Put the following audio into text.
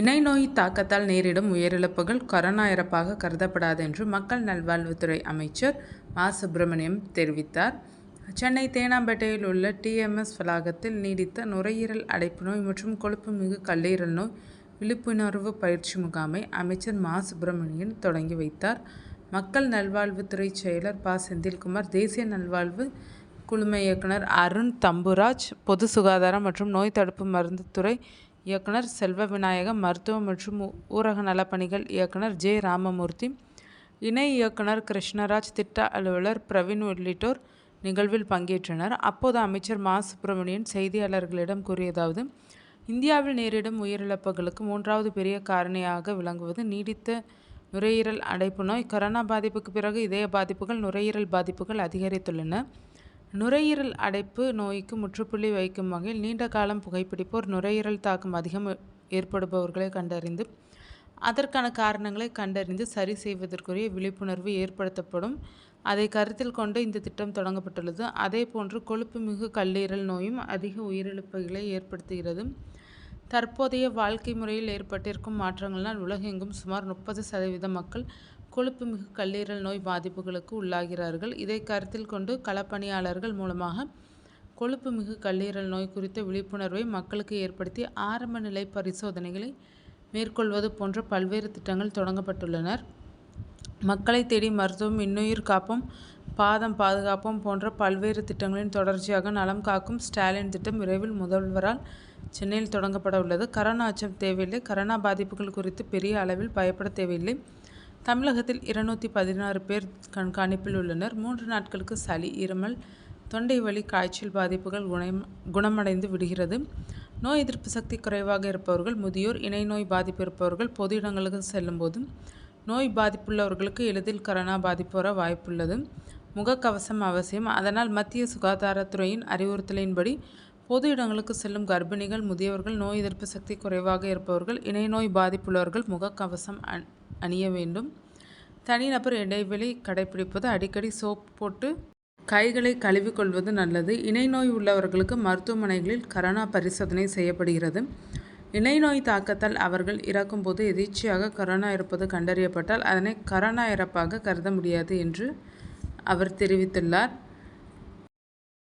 இணை நோய் தாக்கத்தால் நேரிடும் உயிரிழப்புகள் கொரோனா இறப்பாக கருதப்படாது என்று மக்கள் நல்வாழ்வுத்துறை அமைச்சர் மா சுப்பிரமணியம் தெரிவித்தார். சென்னை தேனாம்பேட்டையில் உள்ள டிஎம்எஸ் வளாகத்தில் நீடித்த நுரையீரல் அடைப்பு நோய் மற்றும் கொழுப்பு மிகு கல்லீரல் நோய் விழிப்புணர்வு பயிற்சி முகாமை அமைச்சர் மா. சுப்பிரமணியன் தொடங்கி வைத்தார். மக்கள் நல்வாழ்வுத்துறை செயலர் ப. செந்தில்குமார், தேசிய நல்வாழ்வு குழும இயக்குனர் அருண் தம்புராஜ், பொது சுகாதாரம் மற்றும் நோய் தடுப்பு மருந்து துறை இயக்குனர் செல்வ விநாயகம் மருத்துவ மற்றும் ஊரக நலப்பணிகள் இயக்குனர் ஜெ. ராமமூர்த்தி, இணை இயக்குனர் கிருஷ்ணராஜ், திட்ட அலுவலர் பிரவீன் உள்ளிட்டோர் நிகழ்வில் பங்கேற்றனர். அப்போது அமைச்சர் மா. சுப்பிரமணியன் செய்தியாளர்களிடம் கூறியதாவது இந்தியாவில் நேரிடும் உயிரிழப்புகளுக்கு மூன்றாவது பெரிய காரணியாக விளங்குவது நீடித்த நுரையீரல் அடைப்பு நோய். கரோனா பாதிப்புக்கு பிறகு இதய பாதிப்புகள், நுரையீரல் பாதிப்புகள் அதிகரித்துள்ளன. நுரையீரல் அடைப்பு நோய்க்கு முற்றுப்புள்ளி வைக்கும் வகையில் நீண்ட காலம் புகைப்பிடிப்போர், நுரையீரல் தாக்கம் அதிகம் ஏற்படுபவர்களை கண்டறிந்து அதற்கான காரணங்களை கண்டறிந்து சரி செய்வதற்குரிய விழிப்புணர்வு ஏற்படுத்தப்படும். அதை கருத்தில் கொண்டு இந்த திட்டம் தொடங்கப்பட்டுள்ளது. அதே போன்று கொழுப்புமிகு கல்லீரல் நோயும் அதிக உயிரிழப்புகளை ஏற்படுத்துகிறது. தற்போதைய வாழ்க்கை முறையில் ஏற்பட்டிருக்கும் மாற்றங்களால் உலகெங்கும் சுமார் முப்பது சதவீத மக்கள் கொழுப்புமிகு கல்லீரல் நோய் பாதிப்புகளுக்கு உள்ளாகிறார்கள். இதை கருத்தில் கொண்டு களப்பணியாளர்கள் மூலமாக கொழுப்புமிகு கல்லீரல் நோய் குறித்த விழிப்புணர்வை மக்களுக்கு ஏற்படுத்தி ஆரம்ப நிலை பரிசோதனைகளை மேற்கொள்வது போன்ற பல்வேறு திட்டங்கள் தொடங்கப்பட்டுள்ளனர். மக்களை தேடி மருத்துவம், இன்னுயிர் காப்போம், பாதம் பாதுகாப்போம் போன்ற பல்வேறு திட்டங்களின் தொடர்ச்சியாக நலம் காக்கும் ஸ்டாலின் திட்டம் விரைவில் முதல்வரால் சென்னையில் தொடங்கப்பட உள்ளது. கரோனா அச்சம் தேவையில்லை கரோனா பாதிப்புகள் குறித்து பெரிய அளவில் பயப்பட தேவையில்லை. தமிழகத்தில் இருநூற்றி பதினாறு பேர் கண்காணிப்பில் உள்ளனர். மூன்று நாட்களுக்கு சளி, இருமல், தொண்டை வலி, காய்ச்சல் பாதிப்புகள் குணமடைந்து விடுகிறது. நோய் எதிர்ப்பு சக்தி குறைவாக இருப்பவர்கள், முதியோர், இணை நோய் பாதிப்பு இருப்பவர்கள் பொது இடங்களுக்கு செல்லும்போது நோய் பாதிப்புள்ளவர்களுக்கு எளிதில் கரோனா பாதிப்பு வர வாய்ப்புள்ளது. முகக்கவசம் அவசியம். அதனால் மத்திய சுகாதாரத்துறையின் அறிவுறுத்தலின்படி பொது இடங்களுக்கு செல்லும் கர்ப்பிணிகள், முதியவர்கள், நோய் எதிர்ப்பு சக்தி குறைவாக இருப்பவர்கள், இணை நோய் பாதிப்புள்ளவர்கள் முகக்கவசம் அணிய வேண்டும். தனிநபர் இடைவெளி கடைபிடிப்பது, அடிக்கடி சோப் போட்டு கைகளை கழுவிக்கொள்வது நல்லது. இணை நோய் உள்ளவர்களுக்கு மருத்துவமனைகளில் கரோனா பரிசோதனை செய்யப்படுகிறது. இணை நோய் தாக்கத்தால் அவர்கள் இறக்கும்போது எதிர்ச்சியாக கரோனா இருப்பது கண்டறியப்பட்டால் அதனை கரோனா இறப்பாக கருத முடியாது என்று அவர் தெரிவித்துள்ளார்.